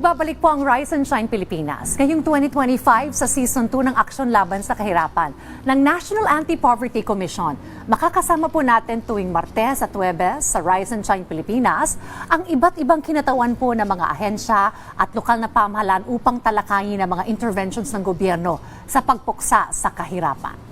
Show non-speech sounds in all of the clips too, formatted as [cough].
Nagbabalik po ang Rise and Shine Pilipinas ngayong 2025 sa Season 2 ng Aksyon Laban sa Kahirapan ng National Anti-Poverty Commission. Makakasama po natin tuwing Martes at Huwebes sa Rise and Shine Pilipinas ang iba't ibang kinatawan po ng mga ahensya at lokal na pamahalaan upang talakayin ang mga interventions ng gobyerno sa pagpuksa sa kahirapan.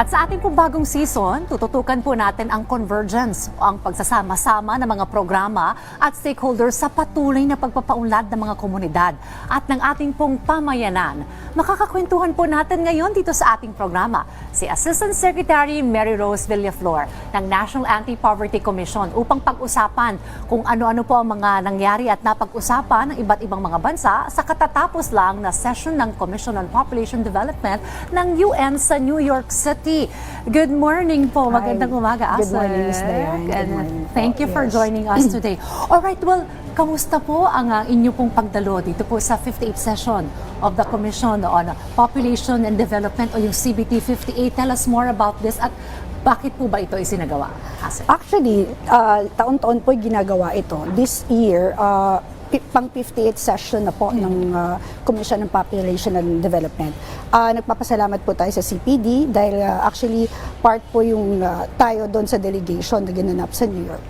At sa ating pong bagong season, tututukan po natin ang convergence o ang pagsasama-sama ng mga programa at stakeholders sa patuloy na pagpapaunlad ng mga komunidad at ng ating pong pamayanan. Makakakwentuhan po natin ngayon dito sa ating programa si Assistant Secretary Mary Rose Villaflor ng National Anti-Poverty Commission upang pag-usapan kung ano-ano po ang mga nangyari at napag-usapan ng iba't ibang mga bansa sa katatapos lang na session ng Commission on Population Development ng UN sa New York City. Good morning po. Magandang umaga, Good morning, Ms. Asek. Diane. Good And morning po. Thank you for Yes. joining us [clears throat] today. All right, well, kamusta po ang uh, inyo pong pagdalo dito po sa 58th session of the Commission on Population and Development o yung CBT 58? Tell us more about this at bakit po ba ito isinagawa? Asek? Actually, uh, taon-taon po ginagawa ito. This year, uh, pi- pang 58th session na po ng uh, Commission on Population and Development. Uh, nagpapasalamat po tayo sa CPD dahil uh, actually part po yung uh, tayo doon sa delegation na ginanap sa New York.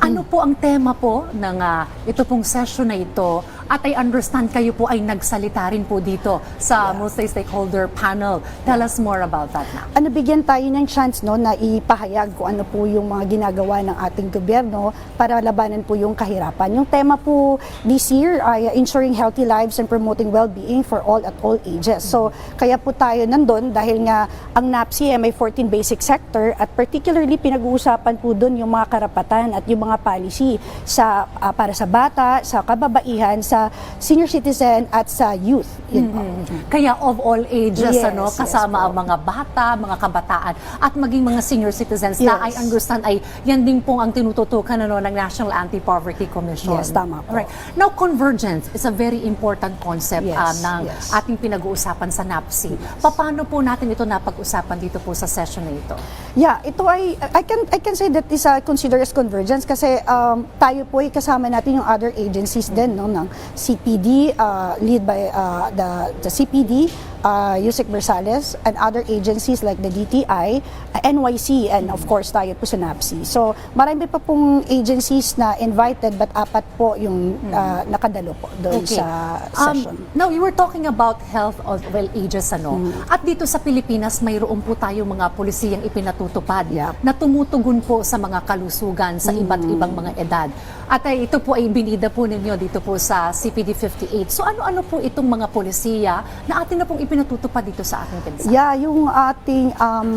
Ano po ang tema po ng ah, ito pong session na ito? At I understand kayo po ay nagsalita rin po dito sa multi-stakeholder panel. Tell us more about that now. ano bigyan tayo ng chance no na ipahayag kung ano po yung mga ginagawa ng ating gobyerno para labanan po yung kahirapan. Yung tema po this year ay uh, ensuring healthy lives and promoting well-being for all at all ages. So kaya po tayo nandun dahil nga ang NAPSI ay may 14 basic sector at particularly pinag-uusapan po doon yung mga karapatan at yung mga policy sa ah, para sa bata, sa kababaihan, sa senior citizen at sa youth. Yun po. Kaya of all ages, Yes, ano, yes kasama po. ang mga bata, mga kabataan, at maging mga senior citizens na I Yes. understand ay yan din pong ang tinututukan ano, ng National Anti-Poverty Commission. Yes, tama po. Alright. Now, convergence is a very important concept Yes, um, ng yes. ating pinag-uusapan sa NAPSI. Paano po natin ito napag-usapan dito po sa session na ito? Yeah, ito ay I can I can say that is uh, considered as convergence kasi um, tayo po ay kasama natin yung other agencies din no ng CPD uh, by uh, the the CPD uh, Yusek Bersales and other agencies like the DTI, uh, NYC and of course tayo po sa NAPSI. So marami pa pong agencies na invited but apat po yung uh, nakadalo po doon sa session. Um, now, you were talking about health of well ages, ano? Mm. At dito sa Pilipinas, mayroon po tayo mga polisiyang ipinatutupad Yep. na tumutugon po sa mga kalusugan sa Mm. iba't ibang mga edad. At ay, ito po ay binida po ninyo dito po sa CPD 58. So ano-ano po itong mga polisiya na atin na pong ipinatutupad dito sa ating bansa? Yeah, yung ating um,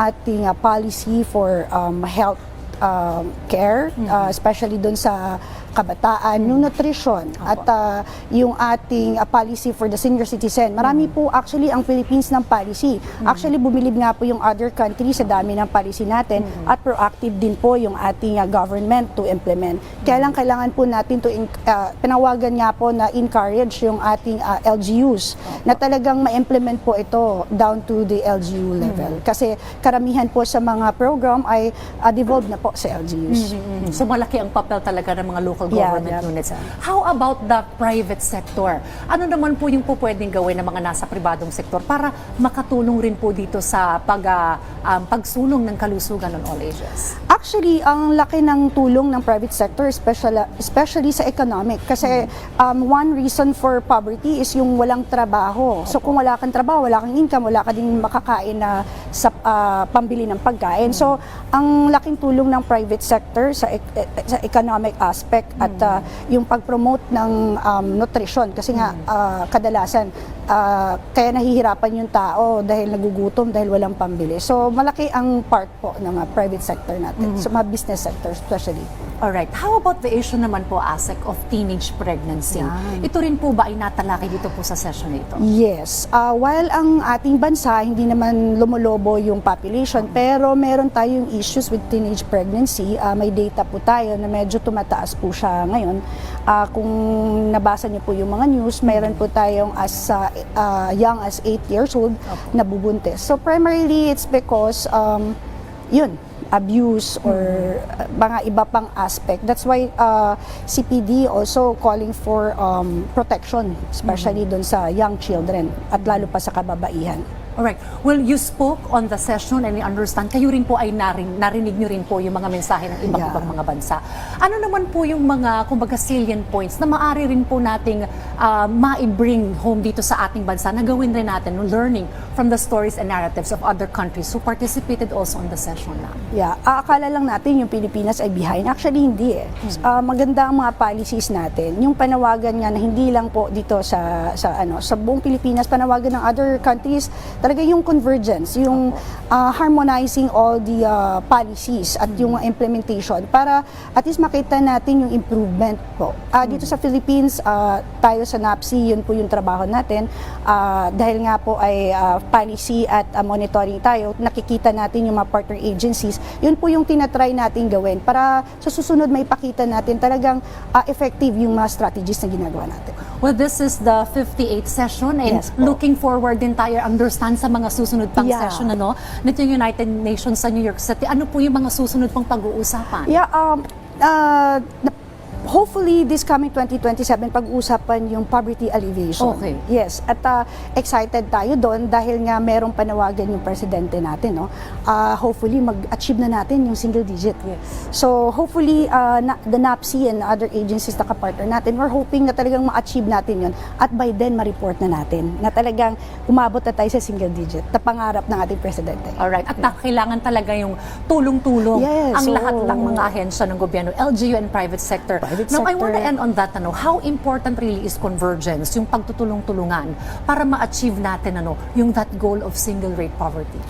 ating uh, policy for um, health um, care, uh, especially doon sa kabataan, yung nutrition at uh, yung ating uh, policy for the senior citizen. Marami po actually ang Philippines ng policy. Actually bumilib nga po yung other countries sa dami ng policy natin at proactive din po yung ating uh, government to implement. Kaya lang kailangan po natin to uh, pinawagan nga po na encourage yung ating uh, LGUs na talagang ma-implement po ito down to the LGU level. Kasi karamihan po sa mga program ay uh, devolved na po sa LGUs. Mhm. So malaki ang papel talaga ng mga local Yeah, government yeah. units. How about the private sector? Ano naman po yung po pwedeng gawin ng mga nasa pribadong sektor para makatulong rin po dito sa pag, ah, um, pagsulong ng kalusugan on all ages? Actually, ang laki ng tulong ng private sector, especially, especially sa economic. Kasi um, one reason for poverty is yung walang trabaho. So kung wala kang trabaho, wala kang income, wala ka din makakain na sa ah, pambili ng pagkain. So ang laking tulong ng private sector sa, ec- eh, sa economic aspect at ah, yung pag-promote ng um, nutrition. Kasi nga ah, kadalasan ah, kaya nahihirapan yung tao dahil nagugutom, dahil walang pambili. So malaki ang part po ng mga private sector natin, sa mga business sector especially. Alright, how about the issue naman po, ASEC, of teenage pregnancy? Yan. Ito rin po ba ay natalaki dito po sa session na ito? Yes. Ah, while ang ating bansa, hindi naman lumolobo yung population, pero meron tayong issues with teenage pregnancy. Ah, may data po tayo na medyo tumataas po siya ngayon. Ah, kung nabasa niyo po yung mga news, meron po tayong as ah, ah, young as 8 years old na bubuntis. So primarily, it's because, um, yun, abuse or uh, mga iba pang aspect. That's why uh, CPD also calling for um, protection, especially doon sa young children at lalo pa sa kababaihan. Alright. Well, you spoke on the session and I understand kayo rin po ay naring, narinig nyo rin po yung mga mensahe ng ibang Yeah. ibang mga bansa. Ano naman po yung mga, kumbaga, salient points na maaari rin po nating ah, ma-bring home dito sa ating bansa na gawin rin natin, no, learning from the stories and narratives of other countries who participated also on the session na. Yeah, ah, akala lang natin yung Pilipinas ay behind. Actually, hindi eh. Ah, maganda ang mga policies natin. Yung panawagan niya na hindi lang po dito sa sa ano, sa buong Pilipinas, panawagan ng other countries, talaga yung convergence, yung ah, harmonizing all the ah, policies at yung implementation para at least makita natin yung improvement po. Ah, dito sa Philippines, ah, tayo sa NAPSI, yun po yung trabaho natin. Ah, dahil nga po ay ah, policy at ah, monitoring tayo, nakikita natin yung mga partner agencies, yun po yung tinatry natin gawin para sa susunod may pakita natin talagang ah, effective yung mga strategies na ginagawa natin. Well, this is the 58th session and Yes po. looking forward din tayo understand sa mga susunod pang Yeah. session ano nito yung United Nations sa New York City. Ano po yung mga susunod pang pag-uusapan? Yeah, um, uh, hopefully this coming 2027 pag-uusapan yung poverty alleviation. Okay. Yes, at uh, excited tayo doon dahil nga merong panawagan yung presidente natin, no. Uh, hopefully mag-achieve na natin yung single digit. Yes. So hopefully uh, na, the NAPSI and other agencies na kapartner natin, we're hoping na talagang ma-achieve natin yun at by then ma-report na natin na talagang umabot na tayo sa single digit na pangarap ng ating presidente. Alright. At na- kailangan talaga yung tulong-tulong Yes, ang lahat oo. ng mga ahensya ng gobyerno, LGU and private sector. Private Now, I sector. want to end on that, ano, how important really is convergence, yung pagtutulong-tulungan para ma-achieve natin ano, yung that goal of single rate poverty?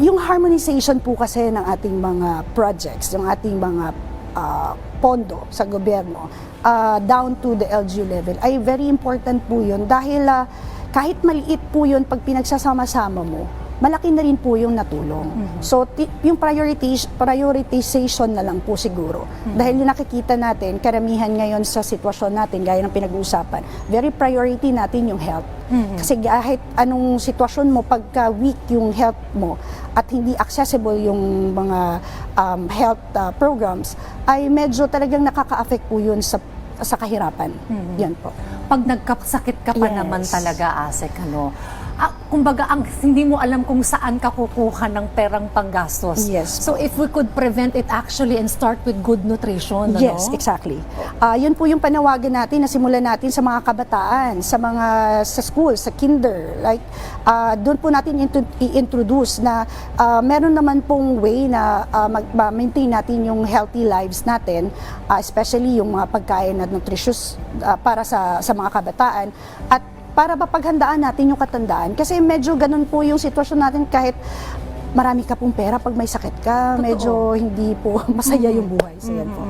yung harmonization po kasi ng ating mga projects, yung ating mga ah, pondo sa gobyerno ah, down to the LGU level ay very important po yun dahil ah, kahit maliit po yun pag pinagsasama-sama mo, malaki na rin po yung natulong. So ti- yung priorities, prioritization na lang po siguro. Dahil yung nakikita natin, karamihan ngayon sa sitwasyon natin, gaya ng pinag-uusapan, very priority natin yung health. Kasi kahit anong sitwasyon mo, pagka weak yung health mo at hindi accessible yung mga um, health uh, programs, ay medyo talagang nakaka-affect po yun sa sa kahirapan. Yan po. Pag nagkasakit ka pa Yes. naman talaga, Asek, ano, ah, kumbaga, ang, hindi mo alam kung saan ka kukuha ng perang panggastos. Yes So, if we could prevent it actually and start with good nutrition, ano? Yes, exactly. Ah, yun po yung panawagan natin na simulan natin sa mga kabataan, sa mga sa school, sa kinder. Like ah, doon po natin i-introduce na ah, meron naman pong way na ah, mag- ma-maintain natin yung healthy lives natin, ah, especially yung mga pagkain na nutritious ah, para sa sa mga kabataan at para mapaghandaan natin yung katandaan kasi medyo ganun po yung sitwasyon natin kahit marami ka pong pera pag may sakit ka, Totoo. medyo hindi po [laughs] masaya yung buhay. So yan po.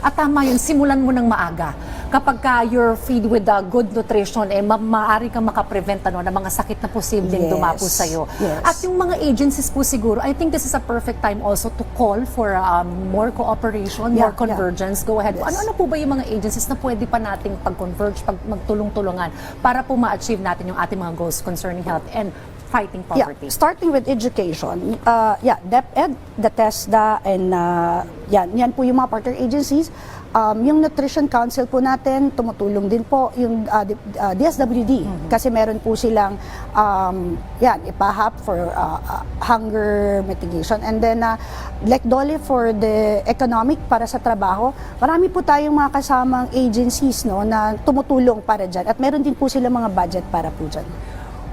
At tama yun, simulan mo ng maaga. Kapag ka you're feed with the good nutrition, eh, ma- maaari kang makaprevent ano, ng mga sakit na posibleng Yes. dumapo sa'yo. Yes. At yung mga agencies po siguro, I think this is a perfect time also to call for um, more cooperation, more Yeah, yeah. convergence. Go ahead. Yes. Ano-ano po ba yung mga agencies na pwede pa nating pag-converge, pag magtulong-tulungan para po ma-achieve natin yung ating mga goals concerning health and fighting poverty? Yeah, starting with education. Uh, yeah, DepEd, the TESDA, and uh, yan, yan po yung mga partner agencies. Um, yung Nutrition Council po natin, tumutulong din po yung uh, uh, DSWD kasi meron po silang um, yan, ipahap for uh, uh, hunger mitigation. And then, uh, like Dole for the economic para sa trabaho, marami po tayong mga kasamang agencies no, na tumutulong para dyan. At meron din po silang mga budget para po dyan.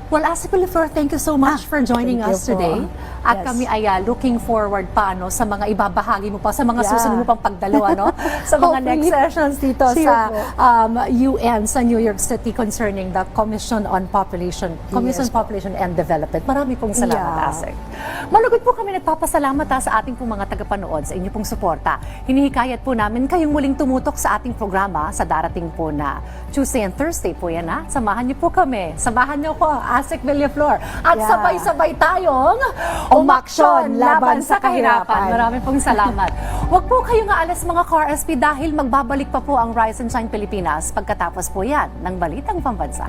Well, Asa Flor, thank you so much Ah, for joining us po. At Yes. kami ay ah, looking forward pa ano, sa mga ibabahagi mo pa, sa mga Yeah. susunod mo pang pagdalo, ano? [laughs] sa mga next Hopefully. sessions dito Sure sa um, UN, sa New York City concerning the Commission on Population, Commission Yes po. Population and Development. Marami pong salamat, Yeah. Asik. Malugod po kami nagpapasalamat ha, sa ating pong mga tagapanood, sa inyo pong suporta. Hinihikayat po namin kayong muling tumutok sa ating programa sa darating po na Tuesday and Thursday po yan ha. Samahan niyo po kami. Samahan niyo po, Asik Villaflor. At Yeah. sabay-sabay tayong Umaksyon laban sa kahirapan. Maraming pong salamat. [laughs] Huwag po kayong aalas mga car-SP dahil magbabalik pa po ang Rise and Shine Pilipinas pagkatapos po yan ng Balitang Pambansa.